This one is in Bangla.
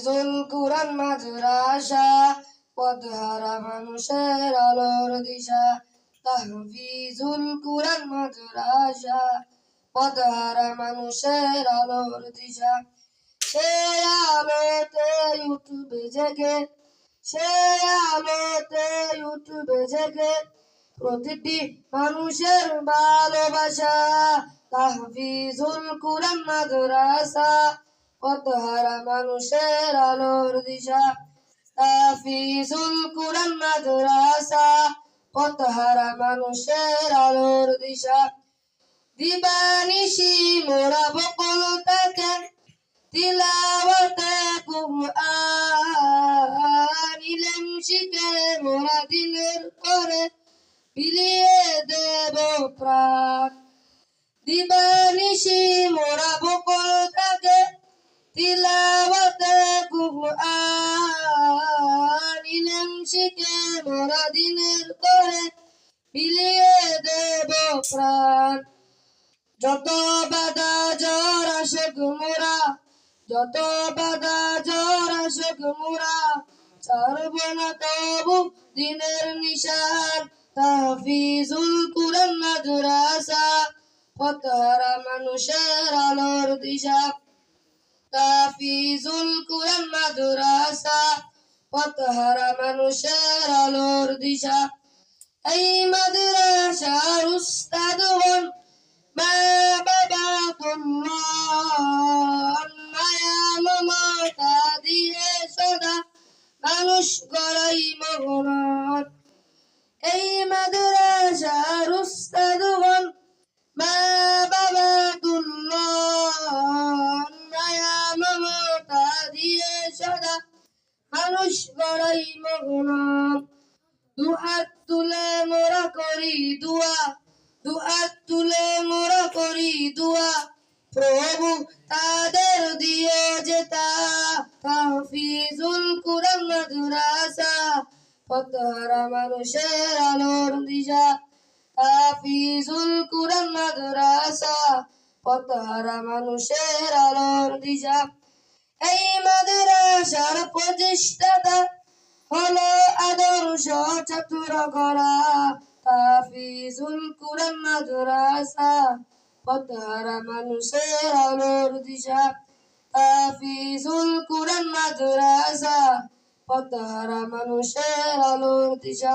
তাহফিজুল কুরআন মাদ্রাসা, পদহারা মানুষের আলোর দিশা, তাহফিজুল কুরআন মাদ্রাসা, পদহারা মানুষের আলোর দিশা। সে আলোতে ইউটিউবে জেগে, সে আলোতে ইউটিউবে জেগে, প্রতিটি মানুষের ভালোবাসা, তাহফিজুল কুরআন মাদ্রাসা। পথহারা মানুষের আলোর দিশা তাহফিজুল কুরআন মাদ্রাসা পথহারা মানুষের আলোর দিশা দিবানিশি মোরা বকল তাকে তিলাওয়াতে কুরআন ইলম শিখে মোরা দিনের করে বিলিয়ে দেব প্রাণ দিবানিশি মোরা বকল তাকে মোরা দিনের করে বিলিয়ে দেব প্রাণ। যত বাধা জ্বর আসুক মোরা, যত বাধা জ্বর আসুক মোরা, ছাড়ব না তবু দিনের নিশান। তাহফিজুল কুরআন মাদ্রাসা পথহারা মানুষের আলোর দিশা। তাহফিজুল কুরআন মাদ্রাসা পথহারা মানুষের আলোর দিশা। এই মাদ্রাসার উস্তাদ হন মা বাবা তোমার মমতা দিয়ে সদা মানুষ গড়াই মগনার এই মাদ্রাসার দুহাত তুলে মোরা করি দুয়া। দুহাত তুলে মোরা করি দুয়া। প্রভু তাদের দিও যেতা তাহফিজুল কুরআন মাদ্রাসা। পথহারা মানুষের আলোর দিশা। তাহফিজুল কুরআন মাদ্রাসা। পথহারা মানুষের আলোর দিশা। এই মাদ্রাসার প্রতিষ্ঠাতা হলো আদর্শ ছাত্র করা। হাফিজুল কুরআন মাদ্রাসা, পতারা মানুষের আলোর দিশা। হাফিজুল কুরআন মাদ্রাসা, পতারা মানুষের আলোর দিশা।